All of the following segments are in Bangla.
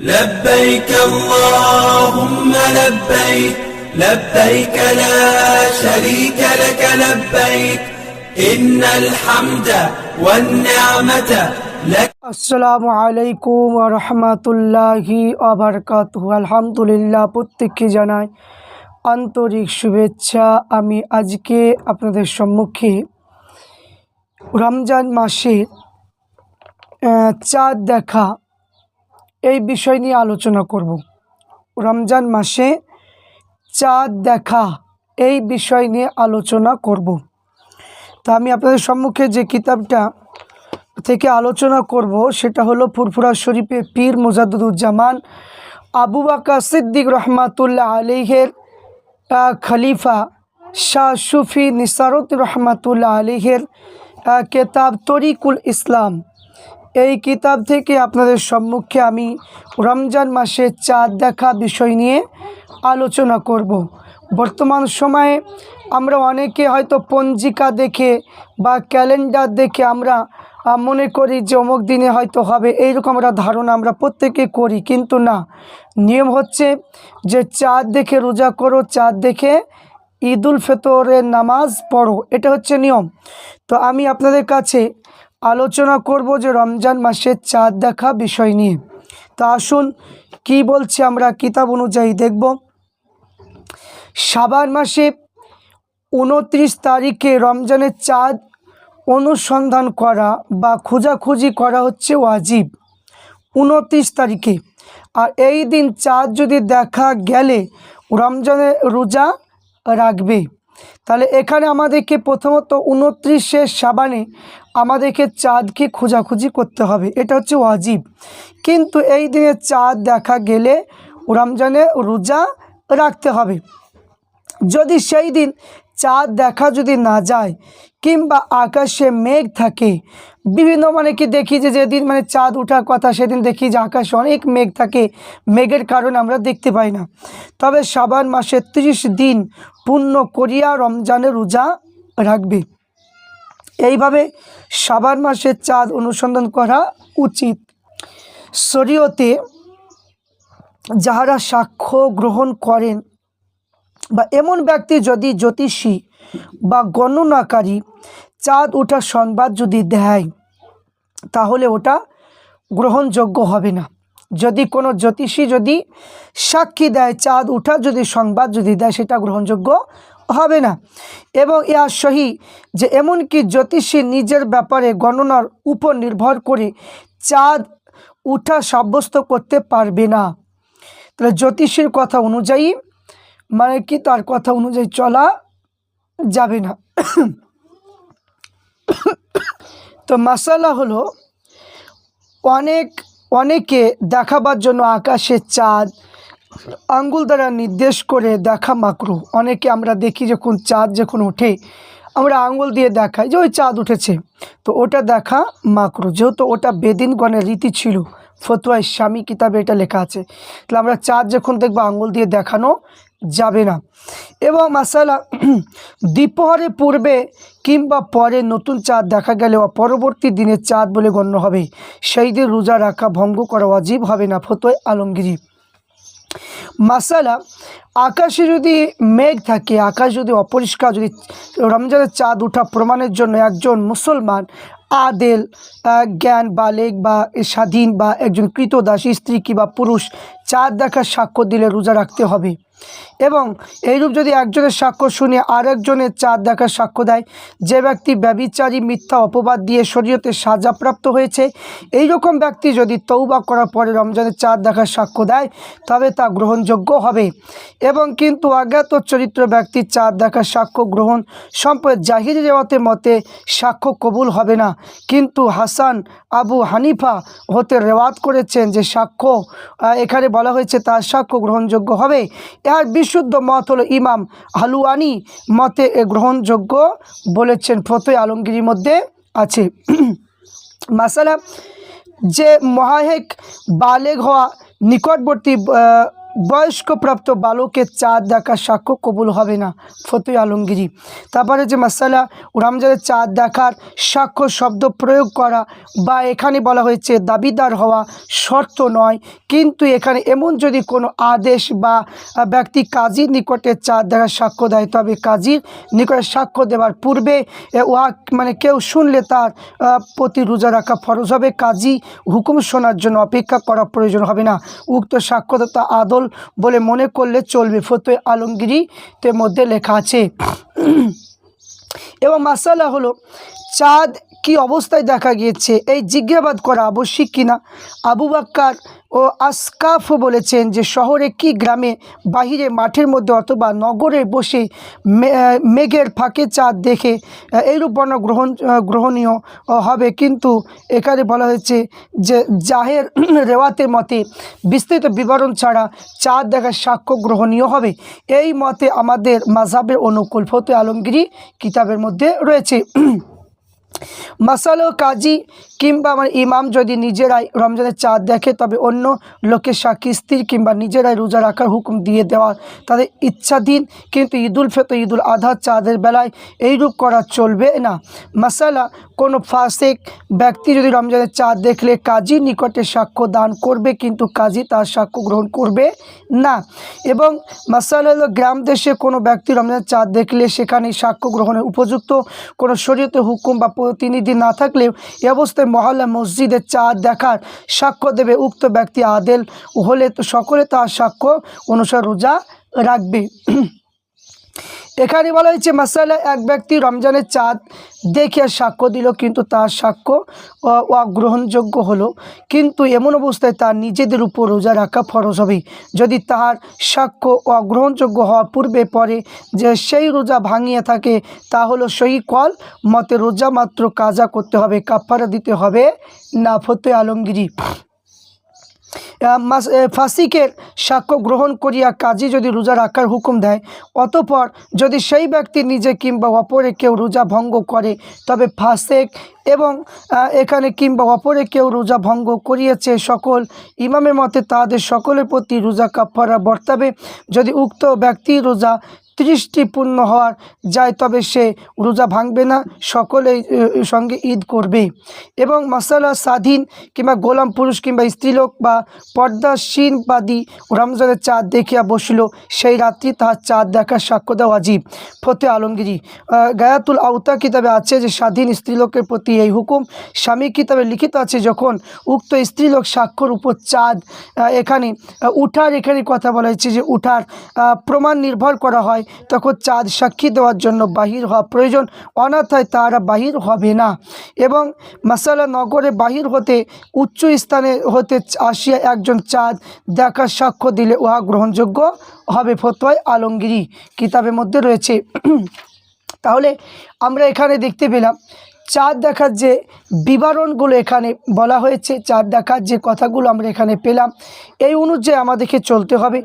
لبيك اللهم لبيك لبيك لا شريك لك لبيك إن الحمد والنعمة لك আসসালামু আলাইকুম রহমতুল্লাহি আবরকাত আলহামদুলিল্লাহ প্রত্যেককে জানাই আন্তরিক শুভেচ্ছা আমি আজকে আপনাদের সম্মুখে রমজান মাসে আহ, চাঁদ দেখা এই বিষয় নিয়ে আলোচনা করব। রমজান মাসে চাঁদ দেখা, এই বিষয় নিয়ে আলোচনা করব। তা আমি আপনাদের সম্মুখে যে কিতাবটা থেকে আলোচনা করব, সেটা হলো ফুরফুরা শরীফে পীর মোজাদুজ্জামান আবু বাকা সিদ্দিক রহমাতুল্লাহ আলিহের খলিফা শাহ সুফি নিসারত রহমাতুল্লাহ আলিহের কেতাব তরিকুল ইসলাম। এই কিতাব থেকে আপনাদের সম্মুখে আমি রমজান মাসে চাঁদ দেখা বিষয় নিয়ে আলোচনা করব। বর্তমান সময়ে আমরা অনেকে হয়তো পঞ্জিকা দেখে বা ক্যালেন্ডার দেখে আমরা মনে করি যে অমুক দিনে হয়তো হবে, এইরকম একটা ধারণা আমরা প্রত্যেকে করি। কিন্তু না, নিয়ম হচ্ছে যে চাঁদ দেখে রোজা করো, চাঁদ দেখে ঈদুল ফিতরের নামাজ পড়ো। এটা হচ্ছে নিয়ম। তো আমি আপনাদের কাছে আলোচনা করব যে রমজান মাসের চাঁদ দেখা বিষয় নিয়ে। তা আসুন, কি বলছে আমরা কিতাব অনুযায়ী দেখব। সাবান মাসে উনত্রিশ তারিখে রমজানের চাঁদ অনুসন্ধান করা বা খোঁজাখুঁজি করা হচ্ছে ওয়াজিব। উনত্রিশ তারিখে। আর এই দিন চাঁদ যদি দেখা গেলে রমজানের রোজা রাখবে। তাহলে এখানে আমাদেরকে প্রথমত উনত্রিশে সাবানে আমাদেরকে চাঁদকে খোঁজাখুঁজি করতে হবে। এটা হচ্ছে ওয়াজিব। কিন্তু এই দিনে চাঁদ দেখা গেলে রমজানে রোজা রাখতে হবে। যদি সেই দিন চাঁদ দেখা যদি না যায় কিংবা আকাশে মেঘ থাকে, বিভিন্ন মানে কি দেখি যে যেদিন মানে চাঁদ ওঠার কথা সেদিন দেখি যে আকাশে অনেক মেঘ থাকে, মেঘের কারণে আমরা দেখতে পাই না। তবে সাবান মাসে ত্রিশ দিন পূর্ণ করিয়া রমজানের রোজা রাখবে। এইভাবে সাবান মাসে চাঁদ অনুসন্ধান করা উচিত। শরীয়তে যাহারা সাক্ষ্য গ্রহণ করেন বা এমন ব্যক্তি যদি জ্যোতিষী বা গণনাকারী, চাঁদ ওঠার সংবাদ যদি দেয়, তাহলে ওটা গ্রহণযোগ্য হবে না। যদি কোনো জ্যোতিষী যদি সাক্ষী দেয়, চাঁদ ওঠার যদি সংবাদ যদি দেয়, সেটা গ্রহণযোগ্য হবে না। এবং ইয়া সহি যে এমনকি জ্যোতিষী নিজের ব্যাপারে গণনার উপর নির্ভর করে চাঁদ উঠা সাব্যস্ত করতে পারবে না। তাহলে জ্যোতিষীর কথা অনুযায়ী মানে কি তার কথা অনুযায়ী চলা যাবে না। তো মাসালা হলো, অনেক, অনেকে দেখাবার জন্য আকাশে চাঁদ, আঙ্গুল দ্বারা নির্দেশ করে দেখা মাকরু। অনেকে আমরা দেখি যখন চাঁদ যখন ওঠে, আমরা আঙ্গুল দিয়ে দেখাই যে ওই চাঁদ উঠেছে। তো ওটা দেখা মাকরু। যেহেতু ওটা বেদিনগণের রীতি ছিল ফতুয়ায় স্বামী কিতাবে এটা লেখা আছে। তাহলে আমরা চাঁদ যখন দেখব, আঙ্গুল দিয়ে দেখানো যাবে না। এবং মাসালা, দ্বীপহরে পূর্বে কিংবা পরে নতুন চাঁদ দেখা গেলে পরবর্তী দিনে চাঁদ বলে গণ্য হবে। সেই দিন রোজা রাখা ভঙ্গ করা অজীব হবে না। ফতোয় আলমগিরি। মাসালা, আকাশে যদি মেঘ থাকে, আকাশ যদি অপরিষ্কার, যদি রমজানের চাঁদ উঠা প্রমাণের জন্য একজন মুসলমান, আদেল জ্ঞান বালেক বা স্বাধীন বা একজন কৃতদাসী, স্ত্রী কিংবা পুরুষ, চাঁদ দেখার সাক্ষ্য দিলে রোজা রাখতে হবে। এবং এইরূপ যদি একজনের সাক্ষ্য শুনে আরেকজনের চাঁদ দেখার সাক্ষ্য দেয়, যে ব্যক্তি ব্যবিচারী, মিথ্যা অপবাদ দিয়ে শরীয়তে সাজাপ্রাপ্ত হয়েছে এই রকম ব্যক্তি যদি তৌবা করার পরে রমজানের চাঁদ দেখার সাক্ষ্য দেয়, তবে তা গ্রহণযোগ্য হবে। এবং কিন্তু অজ্ঞাত চরিত্র ব্যক্তির চাঁদ দেখার সাক্ষ্য গ্রহণ সম্পদ জাহির রেওয়াতের মতে সাক্ষ্য কবুল হবে না। কিন্তু হাসান আবু হানিফা হতে রেওয়াত করেছেন যে সাক্ষ্য এখানে বলা হয়েছে তার সাক্ষ্য গ্রহণযোগ্য হবে। এর বিশুদ্ধ মত হলো ইমাম হালুয়ানি মতে গ্রহণযোগ্য বলেছেন। ফতোয় আলমগীর মধ্যে আছে। মাসালা, যে মহাহেক বালেগ হওয়া নিকটবর্তী বয়স্কপ্রাপ্ত বালকের চাঁদ দেখার সাক্ষ্য কবুল হবে না ফতুই আলমগিরি তারপরে যে মশালা রমজানের চাঁদ দেখার সাক্ষ্য শব্দ প্রয়োগ করা বা এখানে বলা হয়েছে দাবিদার হওয়া শর্ত নয়, কিন্তু এখানে এমন যদি কোনো আদেশ বা ব্যক্তি কাজীর নিকটে চাঁদ দেখার সাক্ষ্য দেয়, তবে কাজীর নিকটে সাক্ষ্য দেওয়ার পূর্বে উহা মানে কেউ শুনলে তার প্রতি রোজা রাখা ফরজ হবে। কাজী হুকুম শোনার জন্য অপেক্ষা করা প্রয়োজন হবে না। উক্ত সাক্ষ্যতা আদল বলে মনে করলে চলবে। ফতে আলমগিরিতে মধ্যে লেখা আছে। এবং মাসালা হলো চাঁদ কি অবস্থায় দেখা গিয়েছে? এই জিজ্ঞাবাদ করা আবশ্যিক কিনা? আবু বাক্কার ও আসকাফ বলেছেন যে, শহরে কি গ্রামে, বাহিরে মাঠের মধ্যে অথবা নগরে বসে মেঘের ফাঁকে চাঁদ দেখে এইরূপ বর্ণ গ্রহণ গ্রহণীয় হবে। কিন্তু এখানে বলা হয়েছে যে, জাহের রেওয়াতের মতে, বিস্তৃত বিবরণ ছাড়া চাঁদ দেখার সাক্ষ্য গ্রহণীয় হবে। এই মতে আমাদের মাঝাবের অনুকূল ফতে আলমগিরি কিতাবের মধ্যে রয়েছে। মাসালো কাজী কিংবা আমার ইমাম যদি নিজেরাই রমজানের চাঁদ দেখে, তবে অন্য লোকের সাক্ষী স্ত্রী কিংবা নিজেরাই রোজা রাখার হুকুম দিয়ে দেওয়া তাদের ইচ্ছাধীন। কিন্তু ঈদুল ফেতর, ঈদুল আধা চাঁদের বেলায় এইরূপ করা চলবে না। মাসালা, কোনো ফাসেক ব্যক্তি যদি রমজানের চাঁদ দেখলে কাজী নিকটে সাক্ষ্য দান করবে, কিন্তু কাজী তার সাক্ষ্য গ্রহণ করবে না। এবং মাসালা হলো গ্রাম দেশে কোনো ব্যক্তি রমজানের চাঁদ দেখলে সেখানে সাক্ষ্য গ্রহণের উপযুক্ত কোনো শরীয়তে হুকুম বা প্রতিনিধি না থাকলেও এ অবস্থায় মহল্লা মসজিদে চাঁদ দেখার সাক্ষ্য দেবে উক্ত ব্যক্তি আদেল হলে তো সকলে তার সাক্ষ্য অনুসার রোজা রাখবে। এখানে বলা হয়েছে, মাসালা, এক ব্যক্তি রমজানের চাঁদ দেখে সাক্ষ্য দিল, কিন্তু তার সাক্ষ্য অগ্রহণযোগ্য হলো। কিন্তু এমন অবস্থায় তার নিজেদের উপর রোজা রাখা ফরজ হবে। যদি তাহার সাক্ষ্য অগ্রহণযোগ্য হওয়া পূর্বে পরে যে সেই রোজা ভাঙিয়ে থাকে, তা হলো সহি কল, মতে রোজা মাত্র কাজা করতে হবে কাফারা দিতে হবে না ফতে আলমগিরি। ফাসিকের সাক্ষ্য গ্রহণ করিয়া কাজী যদি রোজা রাখার হুকুম দেয়, অতপর যদি সেই ব্যক্তি নিজে কিংবা অপরে কেউ রোজা ভঙ্গ করে, তবে ফাসেক এবং এখানে কিংবা অপরে কেউ রোজা ভঙ্গ করিয়েছে সকল ইমামের মতে তাদের সকলের প্রতি রোজা কাফারা বর্তাবে। যদি উক্ত ব্যক্তি রোজা ত্রিশটি পূর্ণ হওয়ার যায় তবে সে রোজা ভাঙবে না, সকলেই সঙ্গে ঈদ করবে। এবং মশালা স্বাধীন কিংবা গোলাম পুরুষ কিংবা স্ত্রীলোক বা পর্দাসীনবাদী রমজানের চাঁদ দেখিয়া বসিল, সেই রাত্রি তাহার চাঁদ দেখার সাক্ষ্য দেওয়া জীব ফতে আলমগিরি গায়াতুল আওতা কিতাবে আছে যে স্বাধীন স্ত্রীলোকের প্রতি এই হুকুম, স্বামী কিতাবে লিখিত আছে যখন উক্ত স্ত্রীলোক সাক্ষর উপর চাঁদ এখানে উঠার এখানে কথা বলা হয়েছে যে উঠার প্রমাণ নির্ভর করা হয় তখন চাঁদ সাক্ষী দেওয়ার জন্য বাহির হওয়া প্রয়োজন, অনাথায় তারা বাহির হবে না। এবং মাসালা নগরে বাহির হতে, উচ্চ স্থানে হতে আসিয়া একজন চাঁদ দেখার সাক্ষ্য দিলে উহা গ্রহণযোগ্য হবে ফতোয়ায় আলমগিরি কিতাবের মধ্যে রয়েছে। তাহলে আমরা এখানে দেখতে পেলাম চাঁদ দেখার যে বিবরণগুলো এখানে বলা হয়েছে, চাঁদ দেখার যে কথাগুলো আমরা এখানে পেলাম, এই অনুযায়ী আমাদেরকে চলতে হবে।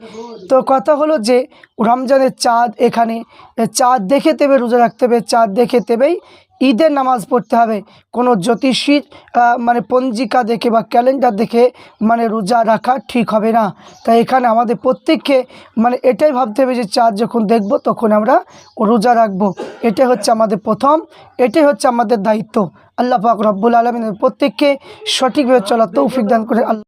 তো কথা হলো যে, রমজানের চাঁদ এখানে, চাঁদ দেখে তেবে, রোজা রাখতে হবে, চাঁদ দেখে তেবেই ঈদের নামাজ পড়তে হবে। কোনো জ্যোতিষীর মানে পঞ্জিকা দেখে বা ক্যালেন্ডার দেখে মানে রোজা রাখা ঠিক হবে না। তাই এখানে আমাদের প্রত্যেককে মানে এটাই ভাবতে হবে যে চাঁদ যখন দেখব তখন আমরা রোজা রাখব। এটাই হচ্ছে আমাদের প্রথম, এটাই হচ্ছে আমাদের দায়িত্ব। আল্লাহ পাক রব্বুল আলমিনের প্রত্যেককে সঠিকভাবে চলা তৌফিক দান করে আল্লাহ